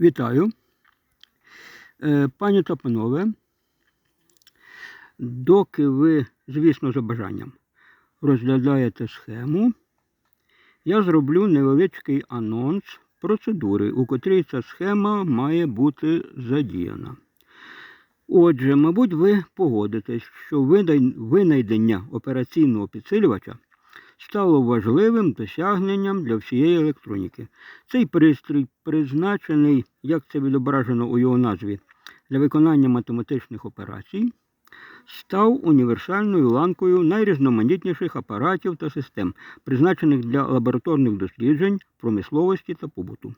Вітаю. Е, Пані та панове, доки ви, звісно, за бажанням розглядаєте схему, я зроблю невеличкий анонс процедури, у котрій ця схема має бути задіяна. Отже, мабуть, ви погодитесь, що винайдення операційного підсилювача стало важливим досягненням для всієї електроніки. Цей пристрій призначений, як це відображено у його назві, для виконання математичних операцій, став універсальною ланкою найрізноманітніших апаратів та систем, призначених для лабораторних досліджень, промисловості та побуту.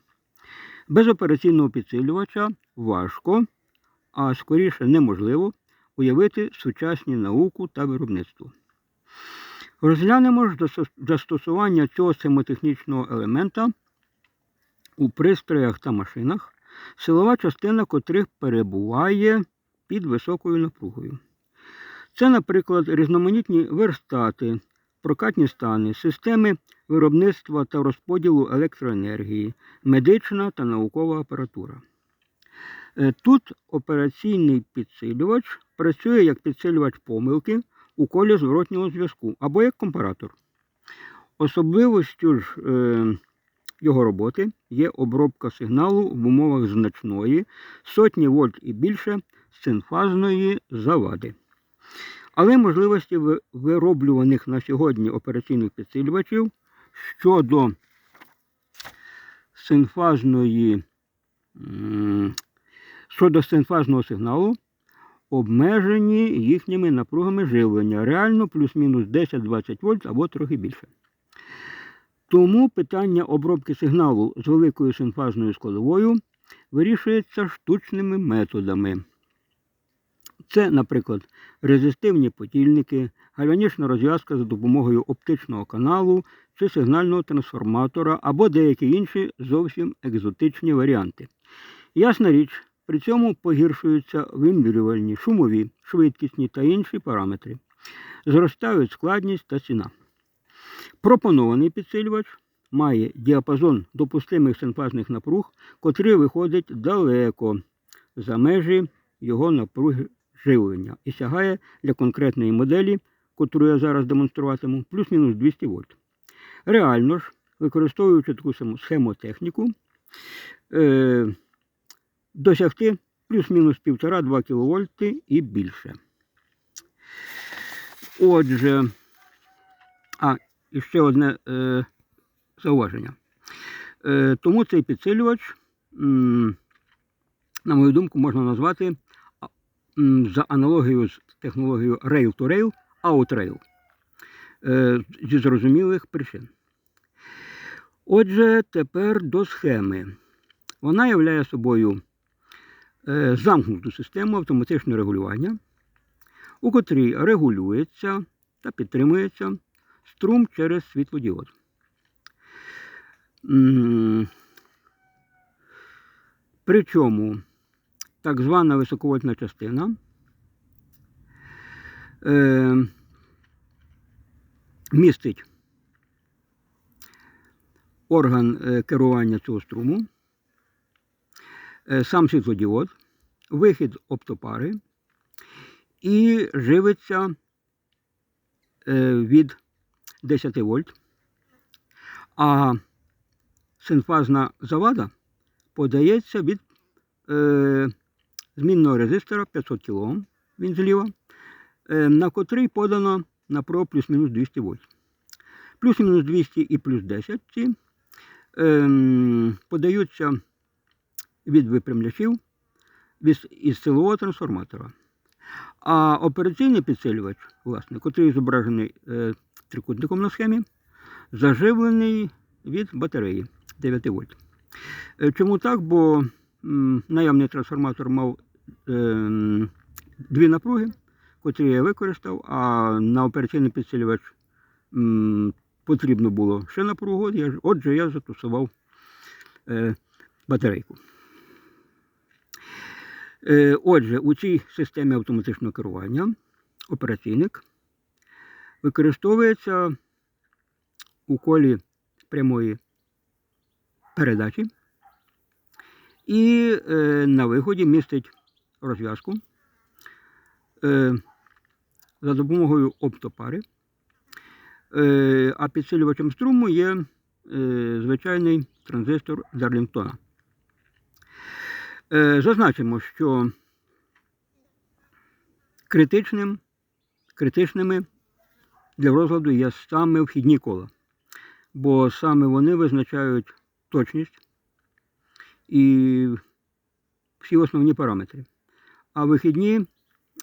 Без операційного підсилювача важко, а скоріше неможливо уявити сучасні науку та виробництво. Розглянемо ж застосування цього схемотехнічного елемента у пристроях та машинах, силова частина котрих перебуває під високою напругою. Це, наприклад, різноманітні верстати, прокатні стани, системи виробництва та розподілу електроенергії, медична та наукова апаратура. Е, Тут операційний підсилювач працює як підсилювач помилки у колі зворотнього зв'язку або як компаратор. Особливостю ж е, його роботи є обробка сигналу в умовах значної, сотні вольт і більше синфазної завади. Але можливості вироблюваних на сьогодні операційних підсилювачів щодо синфазної, щодо синфазного сигналу обмежені їхніми напругами живлення, реально плюс-мінус 10-20 вольт або трохи більше. Тому питання обробки сигналу з великою синфазною складовою вирішується штучними методами. Це, наприклад, резистивні потільники, гальванічна розв'язка за допомогою оптичного каналу чи сигнального трансформатора або деякі інші зовсім екзотичні варіанти. Ясна річ, при цьому погіршуються вимірювальні, шумові, швидкісні та інші параметри. Зростають складність та ціна. Пропонований підсилювач має діапазон допустимих синфазних напруг, котрий виходить далеко за межі його напруги живлення і сягає для конкретної моделі, котру я зараз демонструватиму, плюс-мінус 200 вольт. Реально ж, використовуючи таку схемотехніку, е, досягти плюс-мінус 1,5-2 кВт і більше. Отже, а, і ще одне е, зауваження. Е, тому цей підсилювач, м, на мою думку, можна назвати м, за аналогією з технологією Rail-to-Rail, Out-Rail е, зі зрозумілих причин. Отже, тепер до схеми. Вона являє собою замкнуту систему автоматичного регулювання, у котрій регулюється та підтримується струм через світлодіод. Причому так звана високовольтна частина е, містить орган е, керування цього струму, е, сам світлодіод, вихід оптопари і живиться е, від 10 вольт. А синфазна завада подається від е, змінного резистора 500 кОм, він зліва, е, на котрий подано напругу плюс-мінус 200 вольт. Плюс-мінус 200 і плюс 10 ці е, подаються від випрямлячів від, із силового трансформатора. А операційний підсилювач, власне, котрий зображений е, трикутником на схемі, заживлений від батареї 9 вольт. Е, Чому так? Бо м, наявний трансформатор мав е, дві напруги, котрі я використав, а на операційний підсилювач м, потрібно було ще напругу. Отже, я застосував е, батарейку. Е, Отже, у цій системі автоматичного керування операційник використовується у колі прямої передачі І е, на виході містить розв'язку е, за допомогою оптопари. А підсилювачем струму є звичайний транзистор Дарлінгтона. Е, зазначимо, що критичним, критичними для розладу є саме вхідні кола, бо саме вони визначають точність і всі основні параметри. А вихідні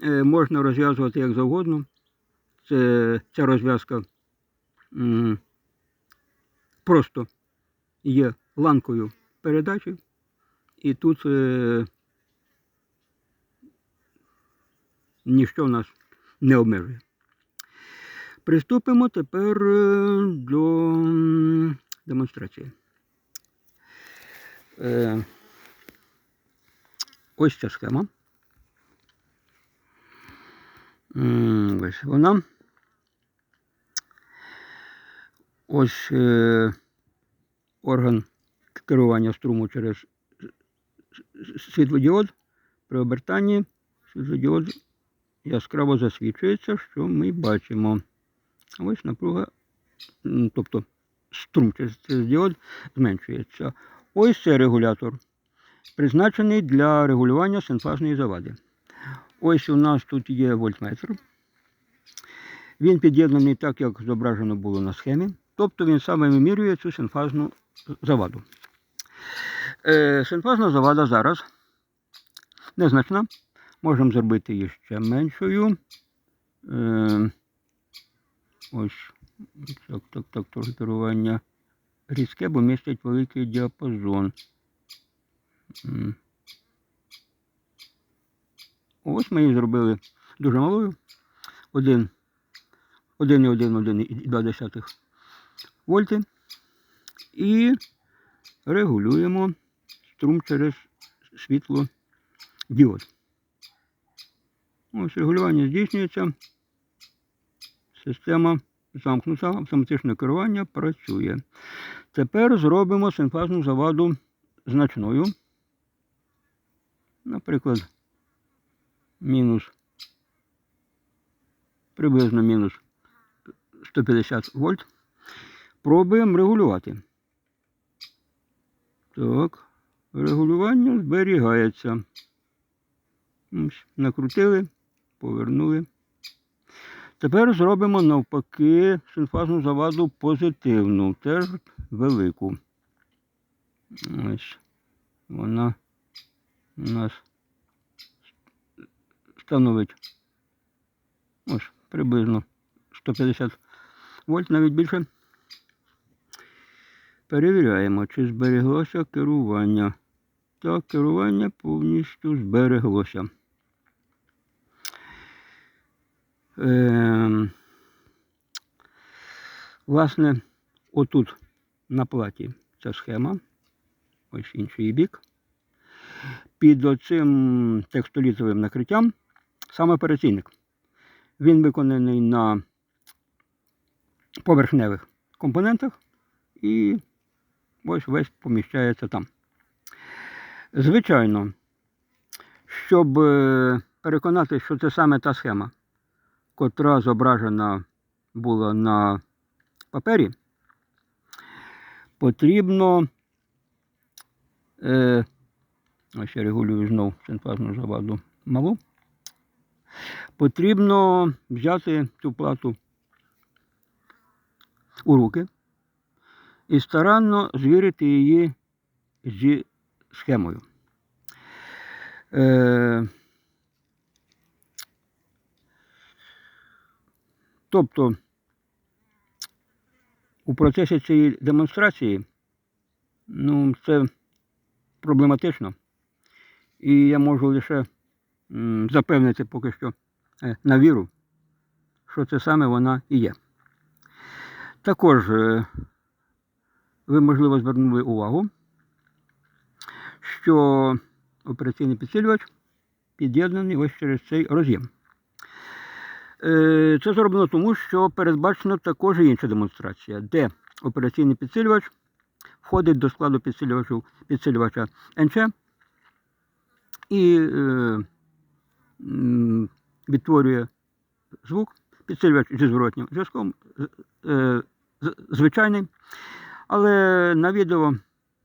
е, можна розв'язувати як завгодно. Це, ця розв'язка просто є ланкою передачі, і тут е, ніщо нас не обмежує. Приступимо тепер е, до демонстрації. Е, ось ця схема. Ось вона. Ось е, орган керування струму через світлодіод. При обертанні світлодіод яскраво засвічується, що ми бачимо. Ось напруга, тобто струм через діод зменшується. Ось це регулятор, призначений для регулювання синфазної завади. Ось у нас тут є вольтметр. Він під'єднаний так, як зображено було на схемі. Тобто він саме вимірює цю синфазну заваду. Е, синфазна завада зараз незначна. Можемо зробити її ще меншою. Е, ось так, так, так, трохи різке, бо містить великий діапазон. Ось ми її зробили дуже малою. 1, 1,1, 1,2 вольти. І регулюємо струм через світло діод. Ось регулювання здійснюється. Система замкнута, автоматичне керування працює. Тепер зробимо синфазну заваду значною. Наприклад, мінус приблизно мінус 150 вольт. Пробуємо регулювати. Так, регулювання зберігається. Накрутили, повернули. Тепер зробимо навпаки синфазну заваду позитивну, теж велику. Ось вона у нас становить ось приблизно 150 вольт, навіть більше. Перевіряємо, чи збереглося керування. Так, керування повністю збереглося. Ем, власне, отут на платі ця схема, ось інший бік. Під оцим текстолітовим накриттям саме операційник. Він виконаний на поверхневих компонентах і ось весь поміщається там. Звичайно, щоб е, переконати, що це саме та схема, котра зображена була на папері, потрібно, е, ось я регулюю знову синфазну заваду малу, потрібно взяти цю плату у руки і старанно звірити її зі схемою. Е, тобто у процесі цієї демонстрації ну, це проблематично. І я можу лише запевнити поки що е, на віру, що це саме вона і є. Також е, ви, можливо, звернули увагу, що операційний підсилювач під'єднаний ось через цей роз'єм. Е, Це зроблено тому, що передбачена також інша демонстрація, де операційний підсилювач входить до складу підсилювача НЧ і е, відтворює звук, підсилювач зі зворотнім зв'язком, е, звичайний. Але на відео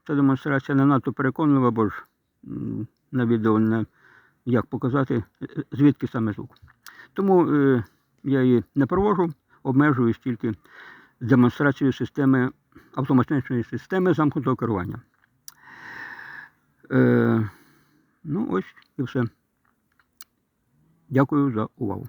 ця демонстрація не надто переконлива, бо ж на відео не як показати, е, звідки саме звук. Тому е, я її не провожу, обмежуюсь тільки демонстрацією системи автоматичної системи замкнутого керування. Е, ну, ось і все. Дякую за увагу.